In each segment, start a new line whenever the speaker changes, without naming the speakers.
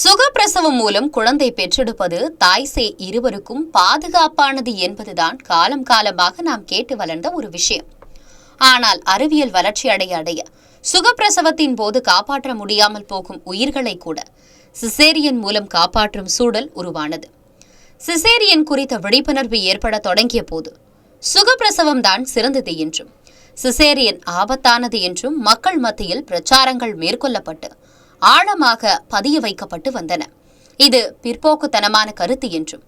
சுகப்பிரசவம் மூலம் குழந்தை பெற்றெடுப்பது தாய் சேய் இருவருக்கும் பாதுகாப்பானது என்பதுதான் காலம் காலமாக நாம் கேட்டு வளர்ந்த ஒரு விஷயம். ஆனால் அறிவியல் வளர்ச்சி அடைய அடைய சுகப்பிரசவத்தின் போது காப்பாற்ற முடியாமல் போகும் உயிர்களை கூட சிசேரியன் மூலம் காப்பாற்றும் சூழல் உருவானது. சிசேரியன் குறித்த விழிப்புணர்வு ஏற்பட தொடங்கிய போது சுகப்பிரசவம் தான் சிறந்தது என்றும் சிசேரியன் ஆபத்தானது என்றும் மக்கள் மத்தியில் பிரச்சாரங்கள் மேற்கொள்ளப்பட்டு ஆழமாக பதிய வைக்கப்பட்டு வந்தன. இது பிற்போக்குத்தனமான கருத்து என்றும்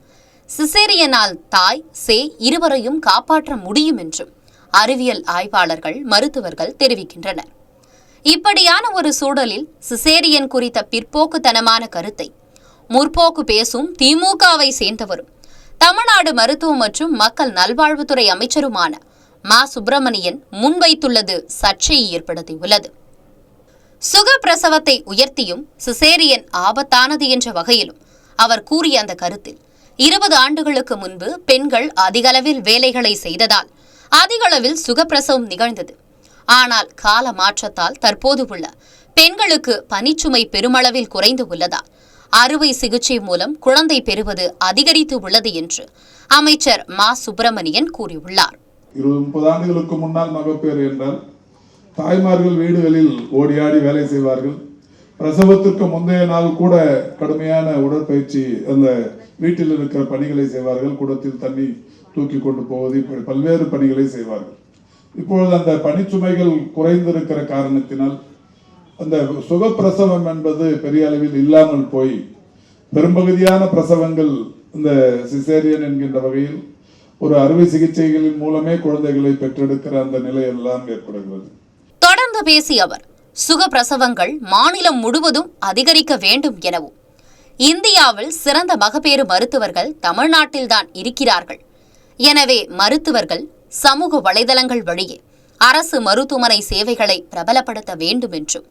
சிசேரியனால் தாய் சே இருவரையும் காப்பாற்ற முடியும் என்றும் அறிவியல் ஆய்வாளர்கள் மருத்துவர்கள் தெரிவிக்கின்றனர். இப்படியான ஒரு சூழலில் சிசேரியன் குறித்த பிற்போக்குத்தனமான கருத்தை முற்போக்கு பேசும் திமுகவை சேர்ந்தவரும் தமிழ்நாடு மருத்துவ மற்றும் மக்கள் நல்வாழ்வுத்துறை அமைச்சருமான மா. சுப்பிரமணியன் முன்வைத்துள்ளது சர்ச்சையை ஏற்படுத்தியுள்ளது. சுகப்பிரசவத்தை உயர்த்தியும் சிசேரியன் ஆபத்தானது என்ற வகையிலும் அவர் கூறிய அந்த கருத்தில் இருபது ஆண்டுகளுக்கு முன்பு பெண்கள் அதிகளவில் வேலைகளை செய்ததால் அதிகளவில் சுகப்பிரசவம் நிகழ்ந்தது. ஆனால் கால மாற்றத்தால் தற்போது உள்ள பெண்களுக்கு பனிச்சுமை பெருமளவில் குறைந்து உள்ளதால் அறுவை சிகிச்சை மூலம் குழந்தை பெறுவது அதிகரித்து உள்ளது என்று அமைச்சர் மா. சுப்பிரமணியன் கூறியுள்ளார்.
இருபது முப்பது ஆண்டுகளுக்கு முன்னால் மகப்பேறு என்றால் தாய்மார்கள் வீடுகளில் ஓடியாடி வேலை செய்வார்கள். பிரசவத்திற்கு முந்தைய நாள் கூட கடுமையான உடற்பயிற்சி அந்த வீட்டில் இருக்கிற பணிகளை செய்வார்கள். குடத்தில் தண்ணி தூக்கி கொண்டு போவது இப்படி பல்வேறு பணிகளை செய்வார்கள். இப்பொழுது அந்த பணிச்சுமைகள் குறைந்திருக்கிற காரணத்தினால் அந்த சுகப்பிரசவம் என்பது பெரிய அளவில் இல்லாமல் போய் பெரும்பகுதியான பிரசவங்கள் இந்த சிசேரியன் என்கின்ற வகையில் ஒரு அறுவை சிகிச்சைகளின் மூலமே குழந்தைகளை பெற்றெடுக்கிற அந்த நிலை எல்லாம் ஏற்படுகிறது.
தொடர்ந்து பேசிய அவர் சுகப்பிரசவங்கள் மாநிலம் முழுவதும் அதிகரிக்க வேண்டும் எனவும் இந்தியாவில் சிறந்த மகப்பேறு மருத்துவர்கள் தமிழ்நாட்டில்தான் இருக்கிறார்கள். எனவே மருத்துவர்கள் சமூக வலைதளங்கள் வழியே அரசு மருத்துவமனை சேவைகளை பிரபலப்படுத்த வேண்டும் என்றும்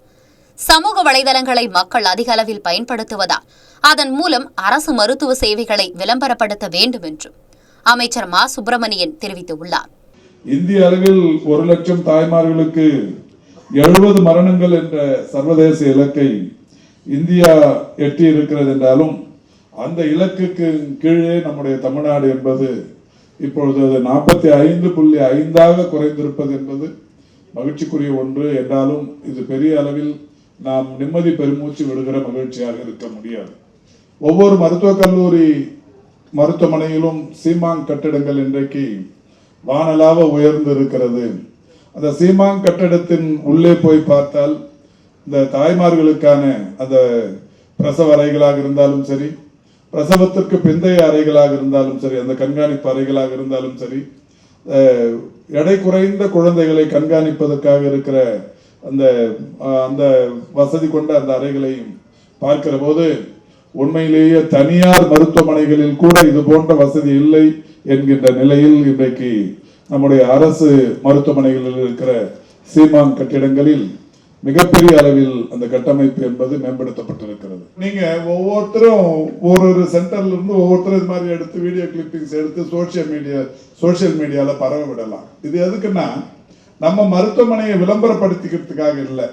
சமூக வலைதளங்களை மக்கள் அதிக அளவில் பயன்படுத்துவதால் அதன் மூலம் அரசு மருத்துவ சேவைகளை விளம்பரப்படுத்த வேண்டும் என்றும் அமைச்சர் மா. சுப்பிரமணியன் தெரிவித்துள்ளார்.
இந்திய அளவில் ஒரு லட்சம் தாய்மார்களுக்கு எழுபது மரணங்கள் என்ற சர்வதேச இலக்கை இந்தியா எட்டி இருக்கிறது என்றாலும் அந்த இலக்குக்கு கீழே நம்முடைய தமிழ்நாடு என்பது இப்பொழுது அது நாற்பத்தி ஐந்து புள்ளி ஐந்தாக குறைந்திருப்பது என்பது மகிழ்ச்சிக்குரிய ஒன்று. என்றாலும் இது பெரிய அளவில் நாம் நிம்மதி பெருமூச்சு விடுகிற மகிழ்ச்சியாக இருக்க முடியாது. ஒவ்வொரு மருத்துவக் கல்லூரி மருத்துவமனையிலும் சீமாங் கட்டிடங்கள் இன்றைக்கு வானலாக உயர்ந்து இருக்கிறது அந்த சீமாங் கட்டடத்தின் உள்ளே போய் பார்த்தால் இந்த தாய்மார்களுக்கான அந்த பிரசவ அறைகளாக இருந்தாலும் சரி பிரசவத்திற்கு பிந்தைய அறைகளாக இருந்தாலும் சரி அந்த கண்காணிப்பு அறைகளாக இருந்தாலும் சரி எடை குறைந்த குழந்தைகளை கண்காணிப்பதற்காக இருக்கிற அந்த அந்த வசதி கொண்ட அந்த அறைகளையும் பார்க்கிற போது உண்மையிலேயே தனியார் மருத்துவமனைகளில் கூட இது போன்ற வசதி இல்லை என்கின்ற நிலையில் இன்றைக்கு நம்முடைய அரசு மருத்துவமனைகளில் இருக்கிற சீமான் கட்டிடங்களில் மிகப்பெரிய அளவில் அந்த கட்டமைப்பு என்பது மேம்படுத்தப்பட்டிருக்கிறது. நீங்க ஒவ்வொருத்தரும் ஒரு ஒரு சென்டர்ல இருந்து ஒவ்வொருத்தரும் இது மாதிரி எடுத்து வீடியோ கிளிப்பிங்ஸ் எடுத்து சோஷியல் மீடியா சோஷியல் மீடியால பரவ விடலாம். இது எதுக்குன்னா நம்ம மருத்துவமனையை விளம்பரப்படுத்திக்கிறதுக்காக இல்லை.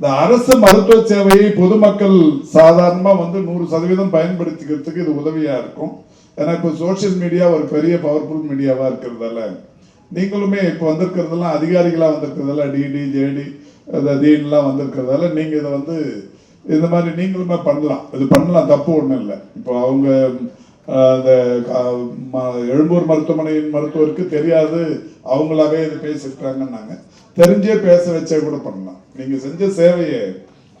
இந்த அரசு மருத்துவ சேவையை பொதுமக்கள் சாதாரணமா வந்து நூறு சதவீதம் பயன்படுத்திக்கிறதுக்கு இது உதவியா இருக்கும். ஏன்னா இப்போ சோஷியல் மீடியா ஒரு பெரிய பவர்ஃபுல் மீடியாவா இருக்கிறதால. நீங்களுமே இப்போ வந்திருக்கிறதெல்லாம் அதிகாரிகளாக வந்திருக்கிறதால டிடி ஜேடி தீன்லாம் வந்திருக்கிறதால நீங்கள் இதை வந்து இந்த மாதிரி நீங்களுமே பண்ணலாம். இது பண்ணலாம் தப்பு ஒன்றும் இல்லை. இப்போ அவங்க அந்த ம- எழும்பூர் மருத்துவமனையின் மருத்துவருக்கு தெரியாது அவங்களாவே இது பேசியிருக்காங்கன்னாங்க தெரிஞ்சே பேச வச்சே கூட பண்ணலாம். நீங்கள் செஞ்ச சேவையை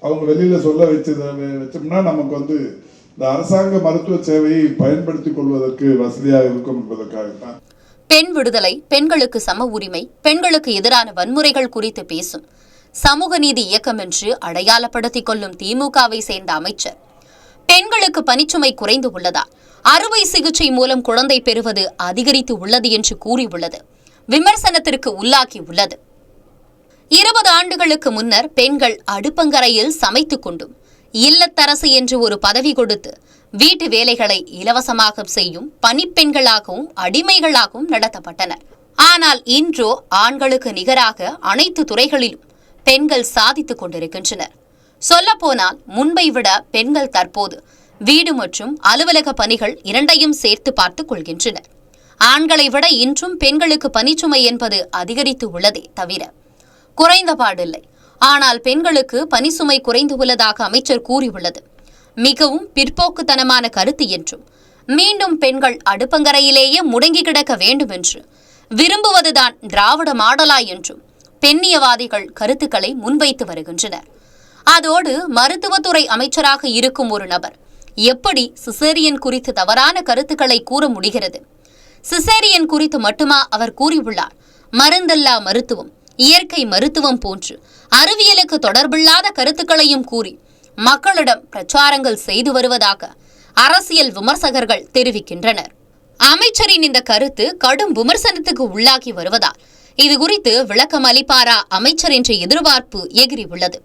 அவங்க வெளியில் சொல்ல வச்சது வச்சோம்னா நமக்கு வந்து இந்த அரசாங்க மருத்துவ சேவையை பயன்படுத்திக் கொள்வதற்கு வசதியாக இருக்கும் என்பதற்காகத்தான்.
பெண் விடுதலை பெண்களுக்கு சம உரிமை பெண்களுக்கு எதிரான வன்முறைகள் குறித்து பேசும். சமூக நீதி இயக்கம் என்று அடையாளப்படுத்திக் கொள்ளும் திமுகவை சேர்ந்த அமைச்சர். பெண்களுக்கு பணிச்சுமை குறைந்து உள்ளதால் அறுவை சிகிச்சை மூலம் குழந்தை பெறுவது அதிகரித்து உள்ளது என்று கூறியுள்ளது. விமர்சனத்திற்கு உள்ளாகி உள்ளது. இருபது ஆண்டுகளுக்கு முன்னர் பெண்கள் அடுப்பங்கரையில் சமைத்துக் கொண்டும். இல்லத்தரசு என்று ஒரு பதவி கொடுத்து வீட்டு வேலைகளை இலவசமாக செய்யும் பணிப்பெண்களாகவும் அடிமைகளாகவும் நடத்தப்பட்டனர். ஆனால் இன்றோ ஆண்களுக்கு நிகராக அனைத்து துறைகளிலும் பெண்கள் சாதித்துக் கொண்டிருக்கின்றனர். சொல்லப்போனால் முன்பை விட பெண்கள் தற்போது வீடு மற்றும் அலுவலக பணிகள் இரண்டையும் சேர்த்து பார்த்துக் கொள்கின்றனர். ஆண்களை விட இன்றும் பெண்களுக்கு பணிச்சுமை என்பது அதிகரித்து உள்ளதே தவிர குறைந்த பாடில்லை. ஆனால் பெண்களுக்கு பணிசுமை குறைந்து உள்ளதாக அமைச்சர் கூறியுள்ளது. மிகவும் பிற்போக்குத்தனமான கருத்து என்றும் மீண்டும் பெண்கள் அடுப்பங்கரையிலேயே முடங்கி கிடக்க வேண்டும் என்று விரும்புவதுதான் திராவிட மாடலா என்றும் பெண்ணியவாதிகள் கருத்துக்களை முன்வைத்து வருகின்றனர். அதோடு மருத்துவத்துறை அமைச்சராக இருக்கும் ஒரு நபர் எப்படி சிசேரியன் குறித்து தவறான கருத்துக்களை கூற முடிகிறது? சிசேரியன் குறித்து மட்டுமா அவர் கூறியுள்ளார்? மருந்தல்லா மருத்துவம் இயற்கை மருத்துவம் போன்று அறிவியலுக்கு தொடர்பில்லாத கருத்துக்களையும் கூறி மக்களிடம் பிரச்சாரங்கள் செய்து வருவதாக அரசியல் விமர்சகர்கள் தெரிவிக்கின்றனர். அமைச்சரின் இந்த கருத்து கடும் விமர்சனத்துக்கு உள்ளாகி வருவதால் இது குறித்து விளக்கம் அளிப்பாரா அமைச்சர் என்ற எதிர்பார்ப்பு எகிரி உள்ளது